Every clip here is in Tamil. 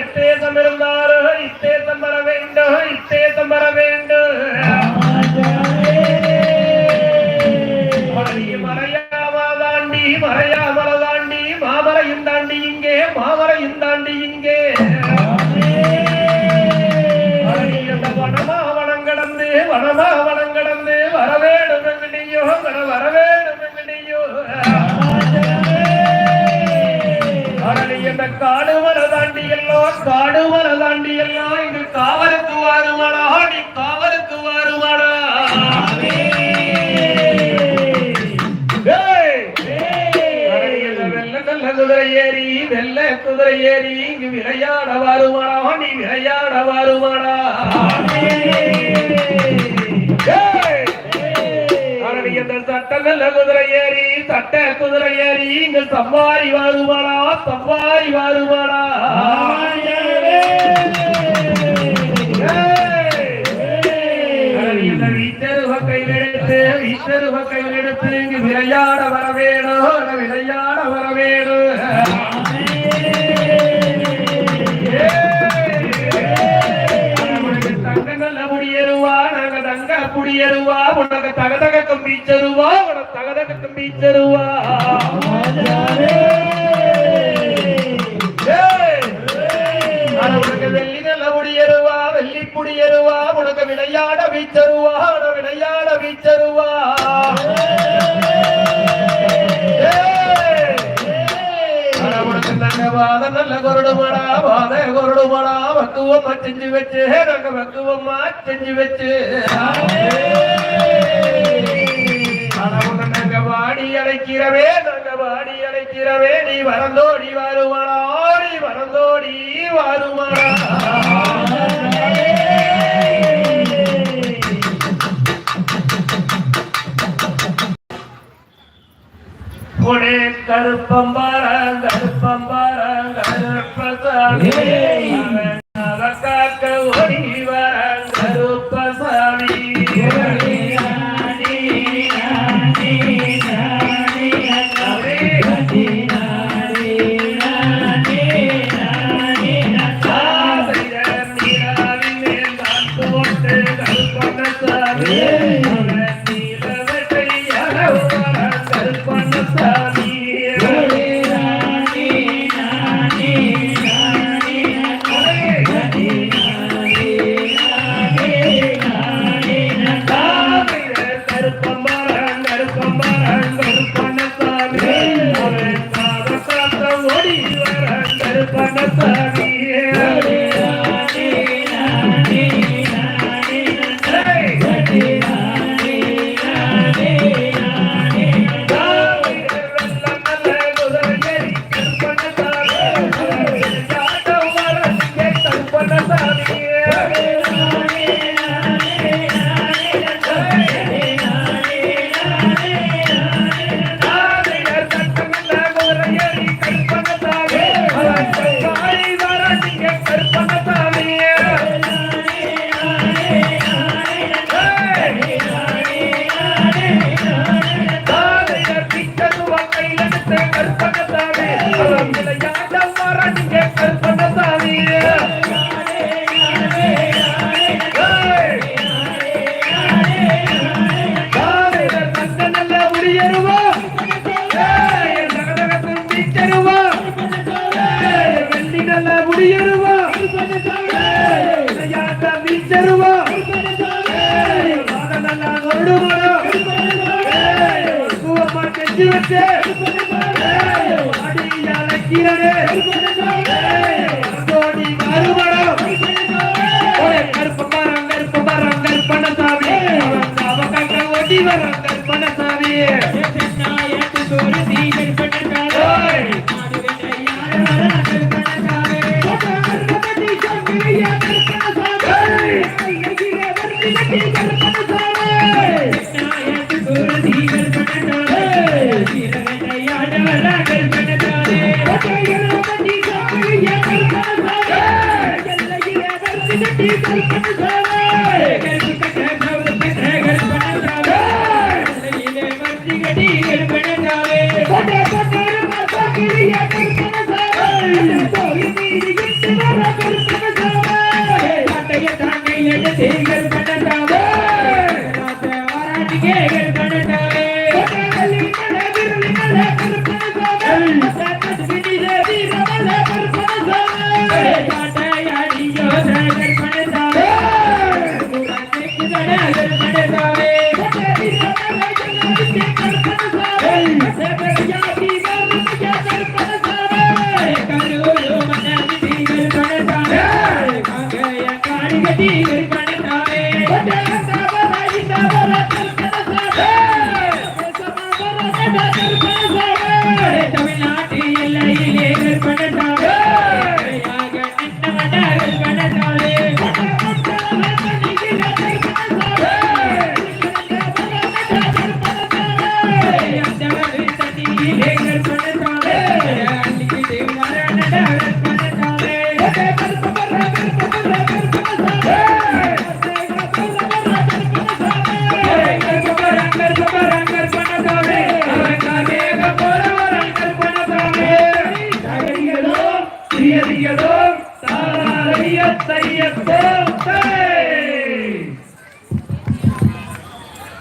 எத்தேசம் இருந்தாலும் இத்தேசம் வர வேண்டும் இத்தேசம் வர வேண்டும் மலைய மறையாம தாண்டி தாண்டி இங்கே மாமலையும் தாண்டி இங்கே. அந்த கடந்து குதிரை ஏறி இங்கு விளையாட வருமாடா நீ விளையாட வருமாடா ஏய்! குதிரை ஏறி சட்ட குதிரை ஏறி இங்கு சவாரி வருமாடா சவாரி வருமாடா விளையாட வர வேணும் விளையாட வர வேணும். தங்க புடியருவா உனக்கு தகதக கம்பீச்சருவா உனக்கு தகதக கம்பீச்சருவா உனக்கு வெள்ளி புடியருவா உனக்கு விளையாட வீச்சருவா விளையாட வீச்சருவா உனக்கு நாங்க வாத நல்ல கொரடுமாடா வாத கொரடுமாடா வக்குவமா செஞ்சு வச்சு நாங்க வக்குவமா செஞ்சு வச்சு வாடி அழைக்கிறவே நாங்க வாடி அழைக்கிறவே நீ வரந்தோடி நீ வரந்தோடி Amen. நல்லா வருடுமாடா பூவம்மா செஞ்சு வச்சு அடி அழைக்கிறனே தோடி கட்டி Happy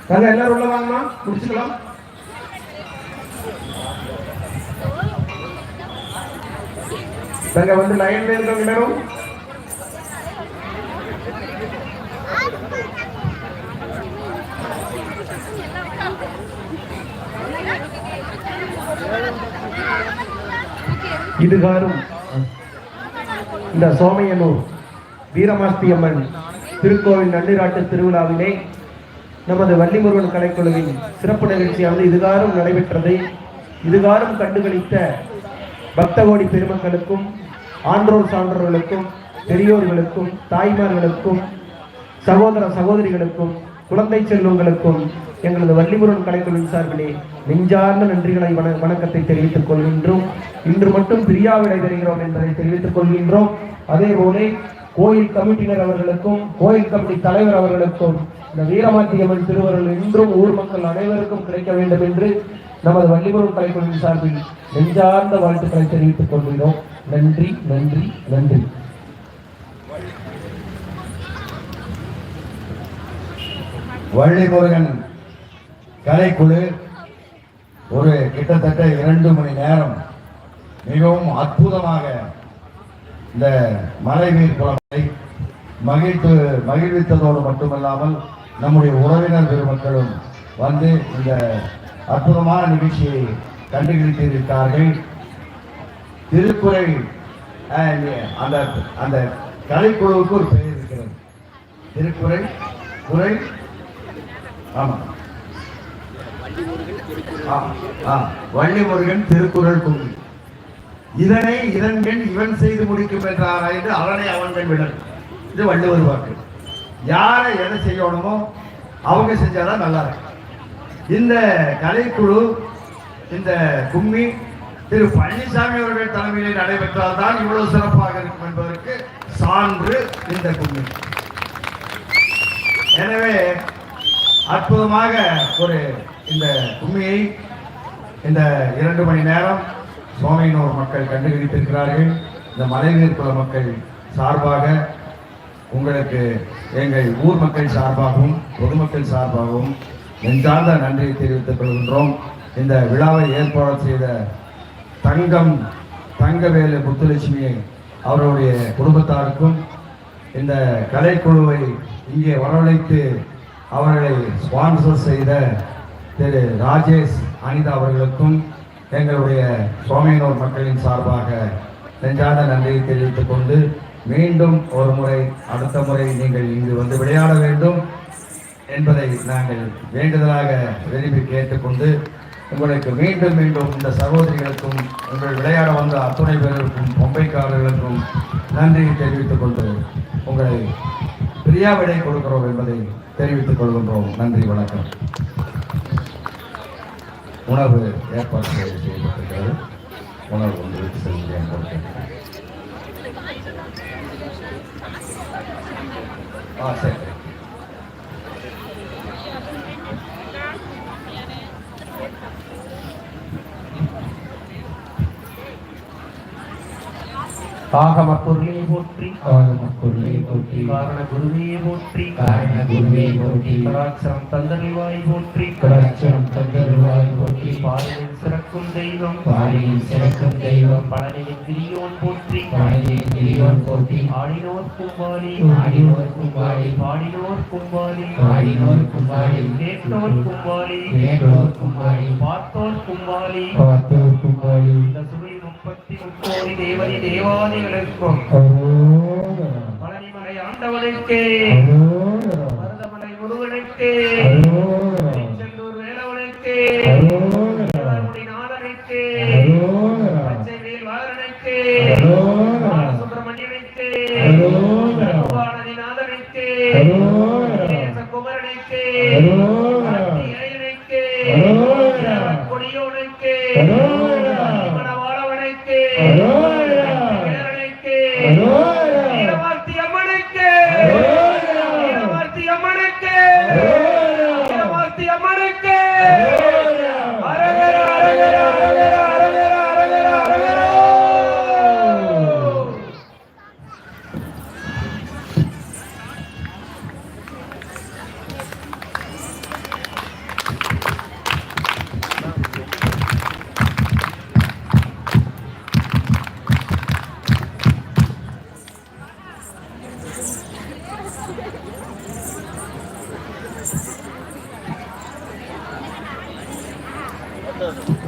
கதை எல்லாரும் உள்ள வாங்கம்மா முடிச்சுக்கலாம் தங்க வந்து லைன்ல இருக்கவங்க எல்லாரும் இதுகாரும் இந்த சோமையனூர் வீரமாஸ்தி அம்மன் திருக்கோவில் நன்னிராட்டு திருவிழாவிலே நமது வள்ளிமுருகன் கலைக்குழுவின் சிறப்பு நிகழ்ச்சியானது இதுகாரும் நடைபெற்றது இதுகாரும் கண்டுகளித்த பக்தகோடி பெருமக்களுக்கும் ஆன்றோர் சான்றோர்களுக்கும் பெரியோர்களுக்கும் தாய்மார்களுக்கும் சகோதர சகோதரிகளுக்கும் குழந்தை செல்வங்களுக்கும் எங்களது வள்ளிமுருகன் கலைக்குழுவின் சார்பிலே நெஞ்சார்ந்த நன்றிகளை வண வணக்கத்தை தெரிவித்துக் கொள்கின்றோம். இன்று மட்டும் பிரியாவிடை தருகிறோம் என்பதை தெரிவித்துக் கொள்கின்றோம். அதே போல கோயில் கமிட்டியினர் அவர்களுக்கும் கோயில் கமிட்டி தலைவர் அவர்களுக்கும் இந்த வீரமாத்தியம்மன் திருவருள் இன்றும் ஊர் மக்கள் அனைவருக்கும் கிடைக்க வேண்டும் என்று நமது வள்ளிபுரம் கலைக்குழுவின் சார்பில் நெஞ்சார்ந்த வாழ்த்துக்களை தெரிவித்துக் கொள்கிறோம். நன்றி நன்றி நன்றி. வள்ளிமுருகன் கலைக்குழு ஒரு கிட்டத்தட்ட இரண்டு மணி நேரம் மிகவும் அற்புதமாக இந்த மலைநீர் குழந்தை மகிழ்த்து மகிழ்வித்ததோடு மட்டுமல்லாமல் நம்முடைய உறவினர் பெருமக்களும் வந்து இந்த அற்புதமான நிகழ்ச்சியை கண்டுபிடித்திருக்கிறார்கள் திருக்குறள் அந்த அந்த கலைக்குழுவுக்கு ஒரு பெயர் இருக்கிறது. திருக்குறை குறை ஆமா. ஆ, ஆ, வள்ளிமுருகன் திருக்குறள் கும்மி இதனை இதன்கண் இவன் செய்து முடிக்கும் என்றார் என்று அவனை அவன்கள் விடல். இது வள்ளுவர் வாக்கு. யாரை எதை செய்யணுமோ அவங்க செஞ்சாதான் நல்லா இருக்கும். இந்த கலைக்குழு இந்த கும்மி திரு பழனிசாமி அவர்கள் தலைமையிலே நடைபெற்றால் தான் இவ்வளவு சிறப்பாக இருக்கும் என்பதற்கு சான்று இந்த கும்மி. எனவே அற்புதமாக ஒரு இந்த கும்மியை இந்த இரண்டு மணி நேரம் சோமையினூர் மக்கள் கண்டுபிடித்திருக்கிறார்கள். இந்த மலைநீர் குல மக்கள் சார்பாக உங்களுக்கு எங்கள் ஊர் மக்கள் சார்பாகவும் பொதுமக்கள் சார்பாகவும் நெஞ்சார்ந்த நன்றியை தெரிவித்துக் கொள்கின்றோம். இந்த விழாவை ஏற்பாடு செய்த தங்கம் தங்கவேலு முத்துலட்சுமி அவருடைய குடும்பத்தாருக்கும் இந்த கலைக்குழுவை இங்கே வரவழைத்து அவர்களை ஸ்பான்சர் செய்த திரு ராஜேஷ் அனிதா அவர்களுக்கும் எங்களுடைய சோமையனூர் மக்களின் சார்பாக நெஞ்சார்ந்த நன்றியை தெரிவித்துக் கொண்டு மீண்டும் ஒரு முறை அடுத்த முறை நீங்கள் இங்கு வந்து விளையாட வேண்டும் என்பதை நாங்கள் வேண்டுதலாக விரும்பி கேட்டுக்கொண்டு உங்களுக்கு மீண்டும் மீண்டும் இந்த சகோதரிகளுக்கும் உங்கள் விளையாட வந்த அத்துணை பேருக்கும் பொம்பைக்காரர்களுக்கும் நன்றியை தெரிவித்துக் கொண்டு உங்களை பிரியா விடை கொடுக்கிறோம் என்பதை தெரிவித்துக் கொள்கின்றோம். நன்றி வணக்கம். உணவு ஏற்பாடு செய்யப்பட்டிருக்கிறது உணவு ஒன்று செல்கிறேன். 啊 பொருளை போற்றி ஆகம பொருளை போற்றி காரண குருவே போற்றி காரண குருவே போற்றி கடாட்சரம் தந்தறிவாய் போற்றி கடாட்சரம் தந்தருவாய் போற்றி பாலினில் சிறக்கும் தெய்வம் பாடியின் சிறக்கும் தெய்வம் பழனியின் கிரியோன் போற்றி பழனியின் கிரியோன் போற்றி ஆடினோர் கும்பாலி ஆடினோர் கும்பாடி பாடினோர் கும்பாலி பாடினோர் கும்பாடி கேட்டோர் கும்பாலி கேட்டோர் கும்பாடி பார்த்தோர் கும்பாலி பார்த்தோர் கும்பாடி இந்த சுவை முப்பத்தி முக்கோடி தேவதி தேவாதிகளுக்கும் பழனிமலை ஆண்டவனுக்கு மருதமலை முருகனுக்கு செந்தூர் வேலவனுக்கு நாதனுக்கு பச்சைவேல் அரோகரா சுப்பிரமணியனுக்கு நாதனுக்கு குமரனுக்கு எல்லாரும்